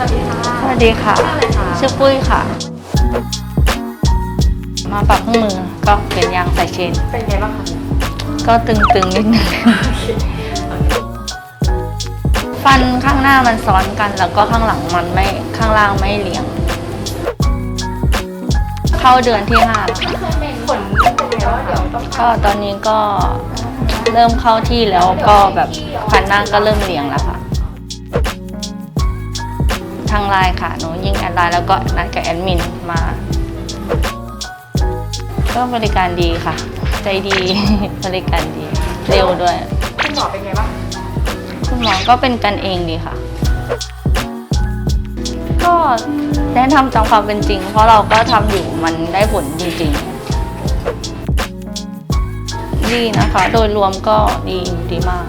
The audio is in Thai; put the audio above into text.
วัสดีค่ะ ชื่ออะไรคะชื่อปุ้ยค่ะ มาปรับเครื่องมือก็เป็นยางใส่เชน เป็นไงบ้างคะก็ตึงๆนิดนึงฟันข้างหน้ามันซ้อนกัน แล้วก็ข้างหลังมันไม่ข้างล่างไม่เรียง เข้าเดือนที่ห้าแล้วค่ะผลเป็นไงว่าเดี๋ยวต้องก็ตอนนี้ก็เริ่มเข้าที่แล้วก็แบบฟันหน้าก็เริ่มเรียงแล้วค่ะทางไลน์ค่ะ หนูยิงแอดไลน์แล้วก็นัดกับแอดมินมา ก็บริการดีค่ะ ใจดี บริการดี เร็วด้วย คุณหมอเป็นไงบ้าง คุณหมอก็เป็นกันเองดีค่ะ ก็แนะนำตามความเป็นจริง เพราะเราก็ทำอยู่มันได้ผลจริงๆ ดีนะคะ โดยรวมก็ดีดีมาก